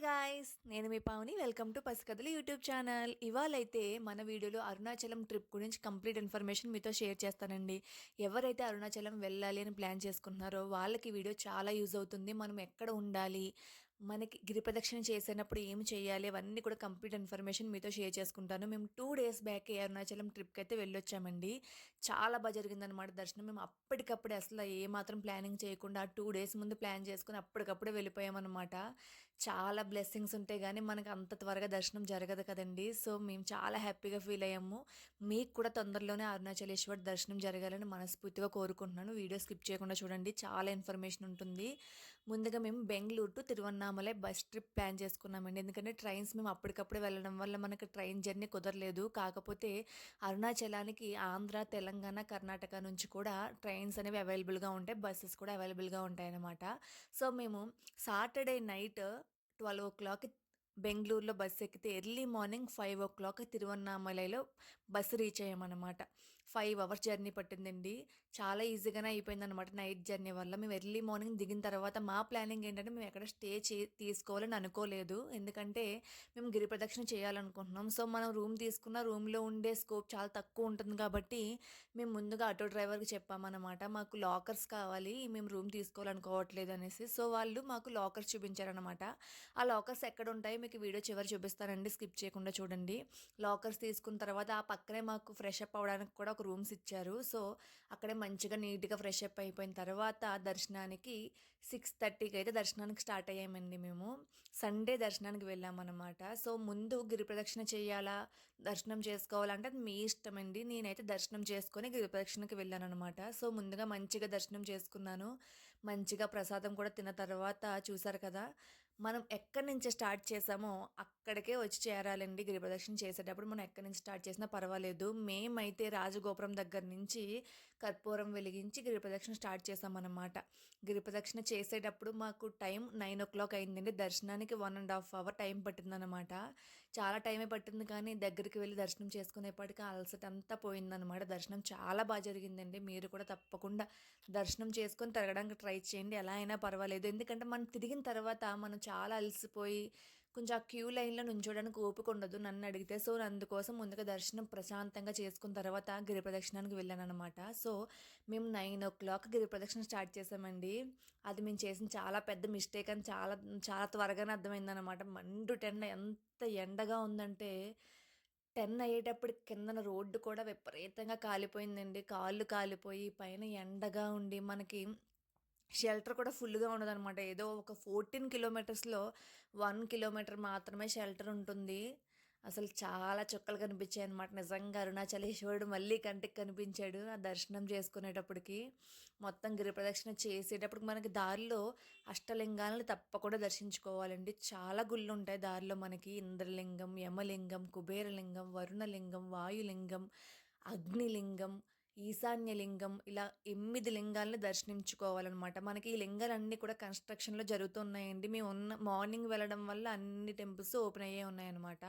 Hi guys నేను మీ పావుని. Welcome to Pasikathalu YouTube channel ఇవాళైతే మన వీడియోలో అరుణాచలం ట్రిప్ గురించి కంప్లీట్ ఇన్ఫర్మేషన్ మీతో షేర్ చేస్తానండి. ఎవరైతే అరుణాచలం వెళ్ళాలి అని ప్లాన్ చేసుకుంటున్నారో వాళ్ళకి వీడియో చాలా యూజ్ అవుతుంది. మనం ఎక్కడ ఉండాలి? మనకి గిరి ప్రదక్షిణ చేసేటప్పుడు ఏం చేయాలి? అవన్నీ కూడా కంప్లీట్ ఇన్ఫర్మేషన్ మీతో షేర్ చేసుకుంటాను. మేము టూ డేస్ బ్యాక్ అరుణాచలం ట్రిప్కి అయితే వెళ్ళొచ్చామండి. చాలా బాగా జరిగిందనమాట దర్శనం. మేము అప్పటికప్పుడే అసలు ఏ మాత్రం ప్లానింగ్ చేయకుండా టూ డేస్ ముందు ప్లాన్ చేసుకుని అప్పటికప్పుడే వెళ్ళిపోయామన్నమాట. చాలా బ్లెస్సింగ్స్ ఉంటాయి కానీ మనకు అంత త్వరగా దర్శనం జరగదు కదండి. సో మేము చాలా హ్యాపీగా ఫీల్ అయ్యాము. మీకు కూడా తొందరలోనే అరుణాచలేశ్వర్ దర్శనం జరగాలని మనస్ఫూర్తిగా కోరుకుంటున్నాను. వీడియో స్కిప్ చేయకుండా చూడండి చాలా ఇన్ఫర్మేషన్ ఉంటుంది. ముందుగా మేము Bengaluru to Tiruvannamalai bus trip plan చేసుకున్నామండి. ఎందుకంటే ట్రైన్స్ మేము అప్పటికప్పుడు వెళ్ళడం వల్ల మనకు ట్రైన్ జర్నీ కుదరలేదు. కాకపోతే అరుణాచలానికి ఆంధ్ర తెలంగాణ కర్ణాటక నుంచి కూడా ట్రైన్స్ అనేవి అవైలబుల్గా ఉంటాయి. బస్సెస్ కూడా అవైలబుల్గా ఉంటాయి అన్నమాట సో మేము Saturday night twelve o'clock బెంగళూరులో బస్సు ఎక్కితే early morning five o'clock తిరువన్నామలైలో బస్సు రీచ్ అయ్యామన్నమాట. ఫైవ్ అవర్స్ జర్నీ పట్టిందండి. చాలా ఈజీగానే అయిపోయింది అనమాట నైట్ జర్నీ వల్ల. మేము ఎర్లీ మార్నింగ్ దిగిన తర్వాత మా ప్లానింగ్ ఏంటంటే మేము ఎక్కడ స్టే చే తీసుకోవాలని అనుకోలేదు. ఎందుకంటే మేము గిరి ప్రదక్షిణ చేయాలనుకుంటున్నాం. సో మనం రూమ్ తీసుకున్న రూమ్లో ఉండే స్కోప్ చాలా తక్కువ ఉంటుంది కాబట్టి మేము ముందుగా ఆటో డ్రైవర్కి చెప్పామన్నమాట. మాకు లాకర్స్ కావాలి మేము రూమ్ తీసుకోవాలనుకోవట్లేదు అనేసి. సో వాళ్ళు మాకు లాకర్స్ చూపించారనమాట ఆ లాకర్స్ ఎక్కడ ఉంటాయి మీకు వీడియో చివరి చూపిస్తానండి. స్కిప్ చేయకుండా చూడండి. లాకర్స్ తీసుకున్న తర్వాత ఆ పక్కనే మాకు ఫ్రెష్ అప్ అవ్వడానికి కూడా మాకు రూమ్స్ ఇచ్చారు. సో అక్కడే మంచిగా నీట్గా ఫ్రెష్ అప్ అయిపోయిన తర్వాత దర్శనానికి సిక్స్ థర్టీకి అయితే దర్శనానికి స్టార్ట్ అయ్యామండి మేము. సండే దర్శనానికి వెళ్ళామన్నమాట. సో ముందు గిరి ప్రదక్షిణ చేయాలా? దర్శనం చేసుకోవాలంటే అది మీ ఇష్టం అండి. నేనైతే దర్శనం చేసుకొని గిరి ప్రదక్షిణకి వెళ్ళాను అనమాట సో ముందుగా మంచిగా దర్శనం చేసుకున్నాను. మంచిగా ప్రసాదం కూడా తిన్న తర్వాత చూసారు కదా? మనం ఎక్కడి నుంచి స్టార్ట్ చేసామో అక్కడికే వచ్చి చేరాలండి గిరి ప్రదక్షిణ చేసేటప్పుడు. మనం ఎక్కడి నుంచి స్టార్ట్ చేసినా పర్వాలేదు. మేమైతే రాజగోపురం దగ్గర నుంచి కర్పూరం వెలిగించి గిరిప్రదక్షిణ స్టార్ట్ చేసామన్నమాట గిరిప్రదక్షిణ చేసేటప్పుడు మాకు టైం నైన్ ఓ క్లాక్ అయిందండి. దర్శనానికి one and half hour time పట్టిందనమాట చాలా టైమే పట్టింది కానీ దగ్గరికి వెళ్ళి దర్శనం చేసుకునేప్పటికీ అలసట అంతా పోయిందనమాట దర్శనం చాలా బాగా జరిగిందండి. మీరు కూడా తప్పకుండా దర్శనం చేసుకొని తిరగడానికి ట్రై చేయండి. ఎలా అయినా పర్వాలేదు. ఎందుకంటే మనం తిరిగిన తర్వాత మనం చాలా అలసిపోయి కొంచెం ఆ క్యూ లైన్లో నుంచోడానికి ఓపిక ఉండదు నన్ను అడిగితే. సో అందుకోసం ముందుగా దర్శనం ప్రశాంతంగా చేసుకున్న తర్వాత గిరి ప్రదక్షిణానికి వెళ్ళాను అనమాట సో మేము నైన్ ఓ క్లాక్ గిరి ప్రదక్షిణ స్టార్ట్ చేసామండి. అది మేము చేసిన చాలా పెద్ద మిస్టేక్ అని చాలా చాలా త్వరగానే అర్థమైందనమాట మండు టెండ ఎంత ఎండగా ఉందంటే టెన్ అయ్యేటప్పుడు కిందన రోడ్డు కూడా విపరీతంగా కాలిపోయిందండి. కాళ్ళు కాలిపోయి పైన ఎండగా ఉండి మనకి షెల్టర్ కూడా ఫుల్గా ఉండదనమాట ఏదో ఒక ఫోర్టీన్ కిలోమీటర్స్లో వన్ కిలోమీటర్ మాత్రమే షెల్టర్ ఉంటుంది. అసలు చాలా చుక్కలు కనిపించాయి అనమాట నిజంగా అరుణాచలేశ్వరుడు మళ్ళీ కంటికి కనిపించాడు ఆ దర్శనం చేసుకునేటప్పటికి. మొత్తం గిరి ప్రదక్షిణ చేసేటప్పుడు మనకి దారిలో అష్టలింగాలను తప్పకుండా దర్శించుకోవాలండి. చాలా గుళ్ళు ఉంటాయి దారిలో మనకి. ఇంద్రలింగం యమలింగం కుబేరలింగం వరుణలింగం వాయులింగం అగ్నిలింగం ఈశాన్యలింగం ఇలా ఎనిమిది లింగాలని దర్శించుకోవాలన్నమాట. మనకి ఈ లింగాలన్నీ కూడా కన్స్ట్రక్షన్లో జరుగుతున్నాయండి. మేము ఉన్న మార్నింగ్ వెళ్ళడం వల్ల అన్ని టెంపుల్స్ ఓపెన్ అయ్యే ఉన్నాయన్నమాట.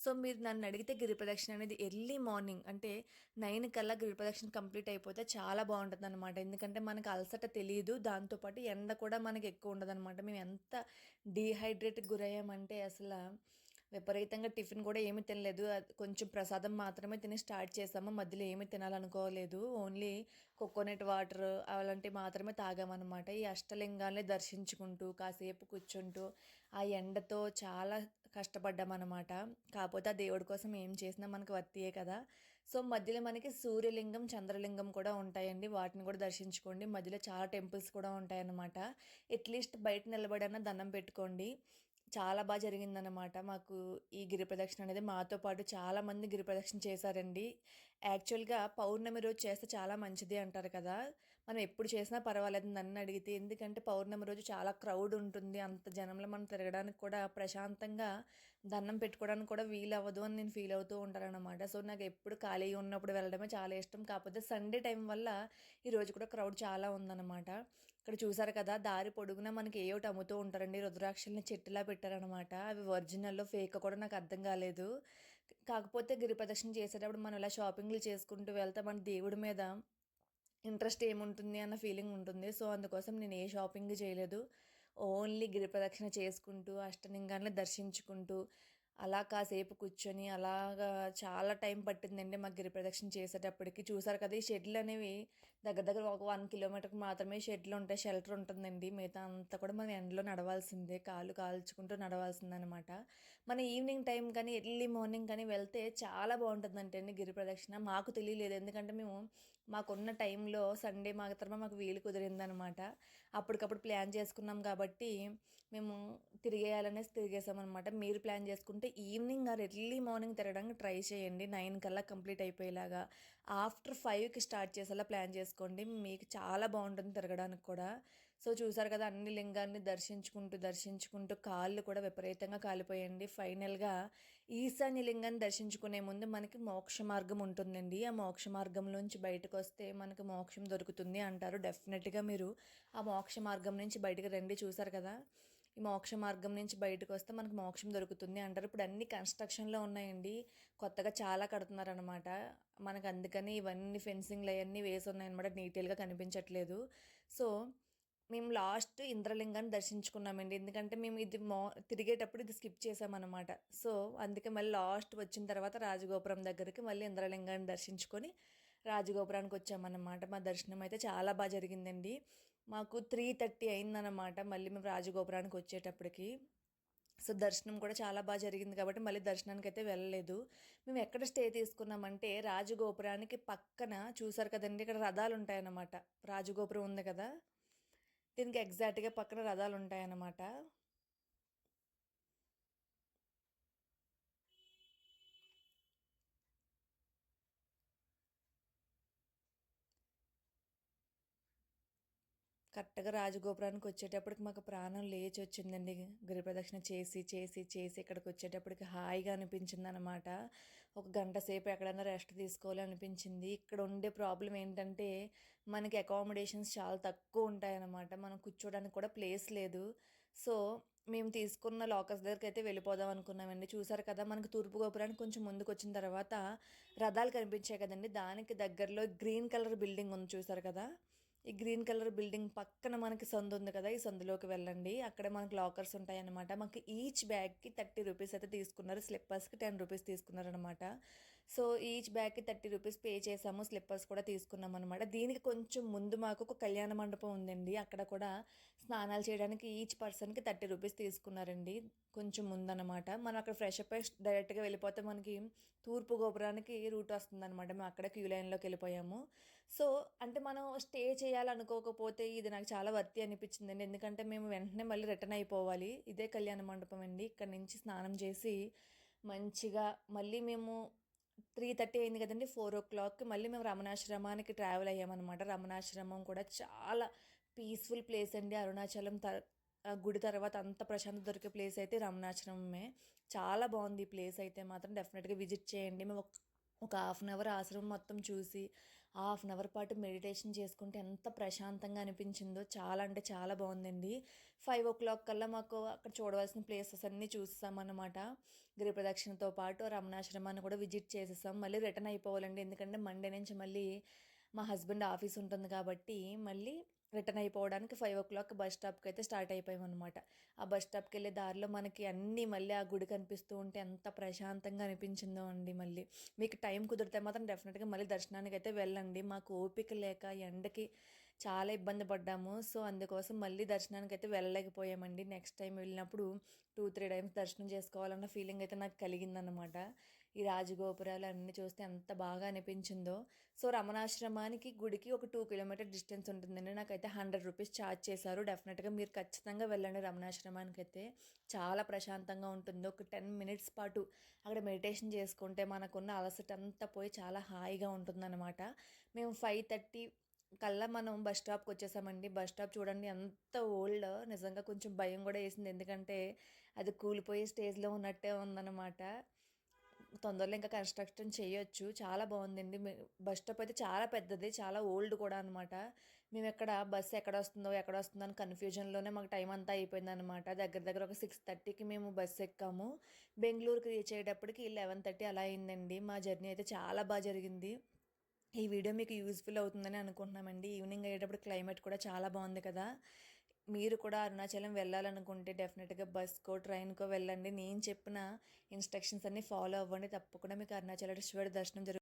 సో మీరు నన్ను అడిగితే గిరి ప్రదక్షిణ అనేది ఎర్లీ మార్నింగ్ అంటే నైన్ కల్లా గిరి ప్రదక్షిణ కంప్లీట్ అయిపోతే చాలా బాగుంటుంది అనమాట ఎందుకంటే మనకు అలసట తెలియదు దాంతోపాటు ఎండ కూడా మనకి ఎక్కువ ఉండదు అనమాట మేము ఎంత డీహైడ్రేట్కి గురయ్యామంటే అసలు విపరీతంగా టిఫిన్ కూడా ఏమీ తినలేదు. కొంచెం ప్రసాదం మాత్రమే తిని స్టార్ట్ చేసాము. మధ్యలో ఏమీ తినాలనుకోలేదు. ఓన్లీ కోకోనట్ వాటర్ అలాంటివి మాత్రమే తాగామన్నమాట. ఈ అష్టలింగాల్ని దర్శించుకుంటూ కాసేపు కూర్చుంటూ ఆ ఎండతో చాలా కష్టపడ్డామన్నమాట. కాకపోతే ఆ దేవుడి కోసం ఏం చేసినా మనకు వర్తియే కదా. సో మధ్యలో మనకి సూర్యలింగం చంద్రలింగం కూడా ఉంటాయండి. వాటిని కూడా దర్శించుకోండి. మధ్యలో చాలా టెంపుల్స్ కూడా ఉంటాయన్నమాట. అట్లీస్ట్ బయట నిలబడన్నా దండం పెట్టుకోండి. చాలా బాగా జరిగిందనమాట మాకు ఈ గిరి ప్రదక్షిణ అనేది మాతో పాటు చాలామంది గిరి ప్రదక్షిణ చేశారండి. యాక్చువల్గా పౌర్ణమి రోజు చేస్తే చాలా మంచిది అంటారు కదా! మనం ఎప్పుడు చేసినా పర్వాలేదు నన్ను అడిగితే. ఎందుకంటే పౌర్ణమి రోజు చాలా క్రౌడ్ ఉంటుంది. అంత జనంలో మనం తిరగడానికి కూడా ప్రశాంతంగా దండం పెట్టుకోవడానికి కూడా వీలు అవ్వదు అని నేను ఫీల్ అవుతూ ఉంటానన్నమాట. సో నాకు ఎప్పుడు ఖాళీ ఉన్నప్పుడు వెళ్ళడమే చాలా ఇష్టం. కాకపోతే సండే టైం వల్ల ఈరోజు కూడా క్రౌడ్ చాలా ఉందన్నమాట. ఇక్కడ చూసారు కదా దారి పొడుగున మనకి ఏ ఒకటి అమ్ముతూ ఉంటారండి. రుద్రాక్షల్ని చెట్టులా పెట్టారనమాట అవి ఒరిజినల్లో ఫేక్ కూడా నాకు అర్థం కాలేదు. కాకపోతే గిరి ప్రదక్షిణ చేసేటప్పుడు మనం ఇలా షాపింగ్లు చేసుకుంటూ వెళ్తే మన దేవుడి మీద ఇంట్రెస్ట్ ఏముంటుంది అన్న ఫీలింగ్ ఉంటుంది. సో అందుకోసం నేను ఏ షాపింగ్ చేయలేదు. ఓన్లీ గిరి ప్రదక్షిణ చేసుకుంటూ అష్టలింగాన్ని దర్శించుకుంటూ అలా కాసేపు కూర్చొని అలాగా చాలా టైం పట్టిందండి మాకు గిరి ప్రదక్షిణ చేసేటప్పటికి. చూసారు కదా ఈ షెడ్లు అనేవి? దగ్గర దగ్గర ఒక వన్ కిలోమీటర్కి మాత్రమే షెడ్లు ఉంటాయి షెల్టర్ ఉంటుందండి. మిగతా అంతా కూడా మనం ఎండలో నడవాల్సిందే కాలు కాల్చుకుంటూ నడవాల్సిందనమాట. మన ఈవినింగ్ టైం కానీ ఎర్లీ మార్నింగ్ కానీ వెళ్తే చాలా బాగుంటుందంటే అండి గిరి ప్రదక్షిణ. మాకు తెలియలేదు. ఎందుకంటే మేము మాకున్న టైంలో సండే మాత్రమే మాకు వీలు కుదిరిందనమాట. అప్పటికప్పుడు ప్లాన్ చేసుకున్నాం కాబట్టి మేము తిరిగేయాలనేసి తిరిగేసామన్నమాట మీరు ప్లాన్ చేసుకుంటే ఈవినింగ్ ఆర్ ఎర్లీ మార్నింగ్ తిరగడానికి ట్రై చేయండి. నైన్ కల్లా కంప్లీట్ అయిపోయేలాగా. ఆఫ్టర్ ఫైవ్కి స్టార్ట్ చేసేలా ప్లాన్ చేసుకోండి. మీకు చాలా బాగుంటుంది తిరగడానికి కూడా. సో చూసారు కదా అన్ని లింగాన్ని దర్శించుకుంటూ దర్శించుకుంటూ కాళ్ళు కూడా విపరీతంగా కాలిపోయండి. ఫైనల్గా ఈశాన్య లింగాన్ని దర్శించుకునే ముందు మనకి మోక్ష మార్గం ఉంటుందండి. ఆ మోక్ష మార్గంలోంచి బయటకు వస్తే మనకు మోక్షం దొరుకుతుంది అంటారు. డెఫినెట్గా మీరు ఆ మోక్ష మార్గం నుంచి బయటకు రండి. చూసారు కదా ఈ మోక్ష మార్గం నుంచి బయటకు వస్తే మనకు మోక్షం దొరుకుతుంది అంటారు. ఇప్పుడు అన్ని కన్స్ట్రక్షన్లో ఉన్నాయండి. కొత్తగా చాలా కడుతున్నారనమాట మనకు అందుకని ఇవన్నీ ఫెన్సింగ్లు అవన్నీ వేసి ఉన్నాయన్నమాట. డీటెయిల్గా కనిపించట్లేదు. సో మేము లాస్ట్ ఇంద్రలింగాన్ని దర్శించుకున్నామండి. ఎందుకంటే మేము ఇది మో తిరిగేటప్పుడు ఇది స్కిప్ చేసామన్నమాట. సో అందుకే మళ్ళీ లాస్ట్ వచ్చిన తర్వాత రాజగోపురం దగ్గరికి మళ్ళీ ఇంద్రలింగాన్ని దర్శించుకొని రాజగోపురానికి వచ్చామన్నమాట. మా దర్శనం అయితే చాలా బాగా జరిగిందండి. మాకు త్రీ థర్టీ అయిందన్నమాట మళ్ళీ మేము రాజగోపురానికి వచ్చేటప్పటికి. సో దర్శనం కూడా చాలా బాగా జరిగింది కాబట్టి మళ్ళీ దర్శనానికి అయితే వెళ్ళలేదు. మేము ఎక్కడ స్టే తీసుకున్నామంటే రాజగోపురానికి పక్కన చూసారు కదండి ఇక్కడ రథాలు ఉంటాయన్నమాట. రాజగోపురం ఉంది కదా దీనికి ఎగ్జాక్ట్గా పక్కన రథాలు ఉంటాయన్నమాట. కరెక్ట్గా రాజగోపురానికి వచ్చేటప్పటికి మాకు ప్రాణం లేచి వచ్చిందండి గిరి ప్రదక్షిణ చేసి చేసి చేసి ఇక్కడికి వచ్చేటప్పటికి హాయిగా అనిపించింది అనమాట ఒక గంట సేపు ఎక్కడైనా రెస్ట్ తీసుకోవాలి అనిపించింది. ఇక్కడ ఉండే ప్రాబ్లం ఏంటంటే మనకి అకామిడేషన్స్ చాలా తక్కువ ఉంటాయన్నమాట మనం కూర్చోడానికి కూడా ప్లేస్ లేదు. సో మేము తీసుకున్న లాకర్స్ దగ్గరికి అయితే వెళ్ళిపోదాం అనుకున్నామండి. చూసారు కదా మనకు తూర్పు గోపురానికి కొంచెం ముందుకు వచ్చిన తర్వాత రథాలు కనిపించాయి కదండి. దానికి దగ్గరలో గ్రీన్ కలర్ బిల్డింగ్ ఉంది చూసారు కదా. ఈ గ్రీన్ కలర్ బిల్డింగ్ పక్కన మనకి సందు ఉంది కదా ఈ సందులోకి వెళ్ళండి. అక్కడ మనకి లాకర్స్ ఉంటాయి అనమాట మనకి ఈచ్ బ్యాగ్కి థర్టీ రూపీస్ అయితే తీసుకున్నారు. స్లిప్పర్స్కి టెన్ రూపీస్ తీసుకున్నారు అనమాట సో ఈచ్ బ్యాగ్కి థర్టీ రూపీస్ పే చేసాము స్లిప్పర్స్ కూడా తీసుకున్నాం అనమాట దీనికి కొంచెం ముందు మాకు ఒక కళ్యాణ మండపం ఉందండి. అక్కడ కూడా స్నానాలు చేయడానికి ఈచ్ పర్సన్కి థర్టీ రూపీస్ తీసుకున్నారండి కొంచెం ముందనమాట మనం అక్కడ ఫ్రెష్ అప్ అయి డైరెక్ట్గా వెళ్ళిపోతే మనకి తూర్పు గోపురానికి రూట్ వస్తుందన్నమాట. మేము అక్కడ క్యూ లైన్లోకి వెళ్ళిపోయాము. సో అంటే మనం స్టే చేయాలనుకోకపోతే ఇది నాకు చాలా వర్తి అనిపించిందండి. ఎందుకంటే మేము వెంటనే మళ్ళీ రిటర్న్ అయిపోవాలి. ఇదే కళ్యాణ మండపం అండి. ఇక్కడ నుంచి స్నానం చేసి మంచిగా మళ్ళీ మేము త్రీ థర్టీ అయింది కదండి ఫోర్ ఓ క్లాక్కి. మళ్ళీ మేము రమణాశ్రమానికి ట్రావెల్ అయ్యామన్నమాట. రమణాశ్రమం కూడా చాలా పీస్ఫుల్ ప్లేస్ అండి. అరుణాచలం తర్ గుడి తర్వాత అంత ప్రశాంతత దొరికే ప్లేస్ అయితే రమణాశ్రమమే. చాలా బాగుంది ఈ ప్లేస్ అయితే మాత్రం. డెఫినెట్గా విజిట్ చేయండి. మేము ఒక హాఫ్ అన్ అవర్ ఆశ్రమం మొత్తం చూసి హాఫ్ అన్ అవర్ పాటు మెడిటేషన్ చేసుకుంటే ఎంత ప్రశాంతంగా అనిపించిందో చాలా అంటే చాలా బాగుందండి. ఫైవ్ ఓ క్లాక్ కల్లా మాకు అక్కడ చూడవలసిన ప్లేసెస్ అన్నీ చూసేసామన్నమాట. గిరి ప్రదక్షిణతో పాటు రమణాశ్రమాన్ని కూడా విజిట్ చేసేసాం. మళ్ళీ రిటర్న్ అయిపోవాలండి. ఎందుకంటే మండే నుంచి మళ్ళీ మా హస్బెండ్ ఆఫీస్ ఉంటుంది కాబట్టి మళ్ళీ రిటర్న్ అయిపోవడానికి ఫైవ్ ఓ క్లాక్ బస్ స్టాప్కి అయితే స్టార్ట్ అయిపోయాం అనమాట ఆ బస్ స్టాప్కి వెళ్ళే దారిలో మనకి అన్నీ మళ్ళీ ఆ గుడి కనిపిస్తూ ఉంటే ఎంత ప్రశాంతంగా అనిపించిందో అండి మళ్ళీ. మీకు టైం కుదిరితే మాత్రం డెఫినెట్గా మళ్ళీ దర్శనానికి అయితే వెళ్ళండి. మాకు ఓపిక లేక ఎండకి చాలా ఇబ్బంది పడ్డాము. సో అందుకోసం మళ్ళీ దర్శనానికి అయితే వెళ్ళలేకపోయామండి. నెక్స్ట్ టైం వెళ్ళినప్పుడు టూ త్రీ టైమ్స్ దర్శనం చేసుకోవాలన్న ఫీలింగ్ అయితే నాకు కలిగిందనమాట ఈ రాజగోపురాలు అన్నీ చూస్తే ఎంత బాగా అనిపించిందో. సో రమణాశ్రమానికి గుడికి ఒక టూ కిలోమీటర్ డిస్టెన్స్ ఉంటుందండి. నాకైతే హండ్రెడ్ రూపీస్ ఛార్జ్ చేశారు. డెఫినెట్గా మీరు ఖచ్చితంగా వెళ్ళండి రమణాశ్రమానికి అయితే చాలా ప్రశాంతంగా ఉంటుంది. ఒక టెన్ మినిట్స్ పాటు అక్కడ మెడిటేషన్ చేసుకుంటే మనకున్న అలసట అంతా పోయి చాలా హాయిగా ఉంటుందన్నమాట. మేము ఫైవ్ థర్టీ కల్లా మనం బస్ స్టాప్కి వచ్చేసామండి. బస్ స్టాప్ చూడండి ఎంత ఓల్డ్ నిజంగా కొంచెం భయం కూడా వేసింది. ఎందుకంటే అది కూలిపోయే స్టేజ్లో ఉన్నట్టే ఉందన్నమాట. తొందరలో ఇంకా కన్స్ట్రక్షన్ చేయొచ్చు. చాలా బాగుందండి. బస్ స్టాప్ అయితే చాలా పెద్దది చాలా ఓల్డ్ కూడా అనమాట మేము ఎక్కడ బస్సు ఎక్కడ వస్తుందో ఎక్కడ వస్తుందో అని కన్ఫ్యూజన్లోనే మాకు టైం అంతా అయిపోయింది అనమాట దగ్గర దగ్గర ఒక సిక్స్ థర్టీకి మేము బస్సు ఎక్కాము. బెంగళూరుకి రీచ్ అయ్యేటప్పటికి లెవెన్ థర్టీ అలా అయిందండి. మా జర్నీ అయితే చాలా బాగా జరిగింది. ఈ వీడియో మీకు యూస్ఫుల్ అవుతుందని అనుకుంటున్నామండి. ఈవినింగ్ అయ్యేటప్పుడు క్లైమేట్ కూడా చాలా బాగుంది కదా. మీరు కూడా అరుణాచలం వెళ్ళాలనుకుంటే డెఫినెట్గా బస్కో ట్రైన్కో వెళ్ళండి. నేను చెప్పిన ఇన్స్ట్రక్షన్స్ అన్నీ ఫాలో అవ్వండి. తప్పకుండా మీకు అరుణాచలేశ్వర దర్శనం జరుగుతుంది